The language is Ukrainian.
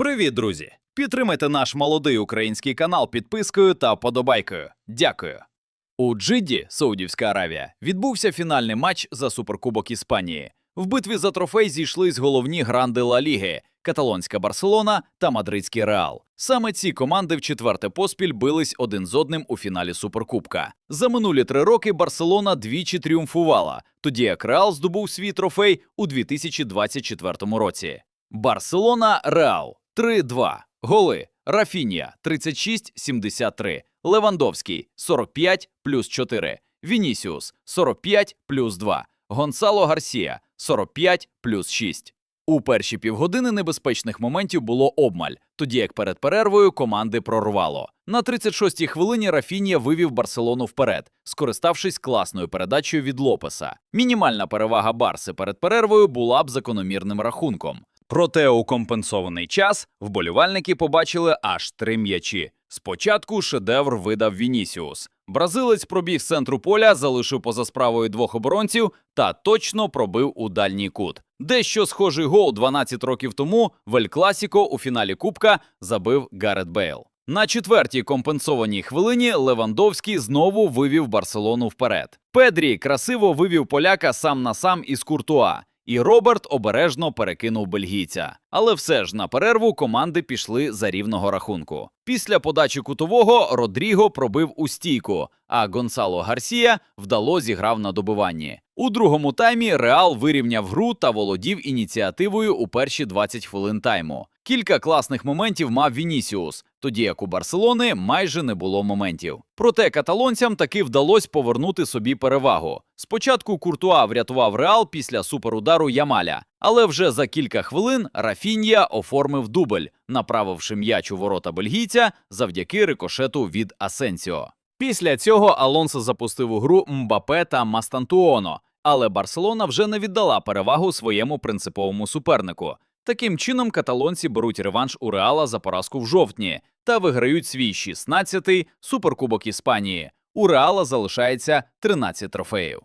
Привіт, друзі! Підтримайте наш молодий український канал підпискою та вподобайкою. Дякую. У Джидді, Саудівська Аравія, відбувся фінальний матч за суперкубок Іспанії. В битві за трофей зійшлись головні гранди Ла Ліги каталонська Барселона та мадридський Реал. Саме ці команди в четверте поспіль бились один з одним у фіналі Суперкубка. За минулі три роки Барселона двічі тріумфувала, тоді як Реал здобув свій трофей у 2024 році. Барселона Реал 3-2. Голи Рафінія 36-73, Левандовський 45 плюс 4, Вінісіус 45 плюс 2, Гонсало Гарсія 45 плюс 6. У перші півгодини небезпечних моментів було обмаль, тоді як перед перервою команди прорвало. На 36-й хвилині Рафінія вивів Барселону вперед, скориставшись класною передачею від Лопеса. Мінімальна перевага Барси перед перервою була б закономірним рахунком. Проте у компенсований час вболівальники побачили аж три м'ячі. Спочатку шедевр видав Вінісіус. Бразилець пробіг з центру поля, залишив поза справою двох оборонців та точно пробив у дальній кут. Дещо схожий гол 12 років тому в Класіко у фіналі Кубка забив Гарет Бейл. На четвертій компенсованій хвилині Левандовський знову вивів Барселону вперед. Педрі красиво вивів поляка сам на сам із Куртуа. І Роберт обережно перекинув бельгійця. Але все ж на перерву команди пішли за рівного рахунку. Після подачі кутового Родріго пробив у стійку, а Гонсало Гарсія вдало зіграв на добиванні. У другому таймі Реал вирівняв гру та володів ініціативою у перші 20 хвилин тайму. Кілька класних моментів мав Вінісіус, тоді як у Барселони майже не було моментів. Проте каталонцям таки вдалося повернути собі перевагу. Спочатку Куртуа врятував Реал після суперудару Ямаля, але вже за кілька хвилин Рафінія оформив дубль, направивши м'яч у ворота бельгійця завдяки рикошету від Асенсіо. Після цього Алонсо запустив у гру Мбапе та Мастантуоно, але Барселона вже не віддала перевагу своєму принциповому супернику. Таким чином, каталонці беруть реванш у Реала за поразку в жовтні та виграють свій 16-й суперкубок Іспанії. У Реала залишається 13 трофеїв.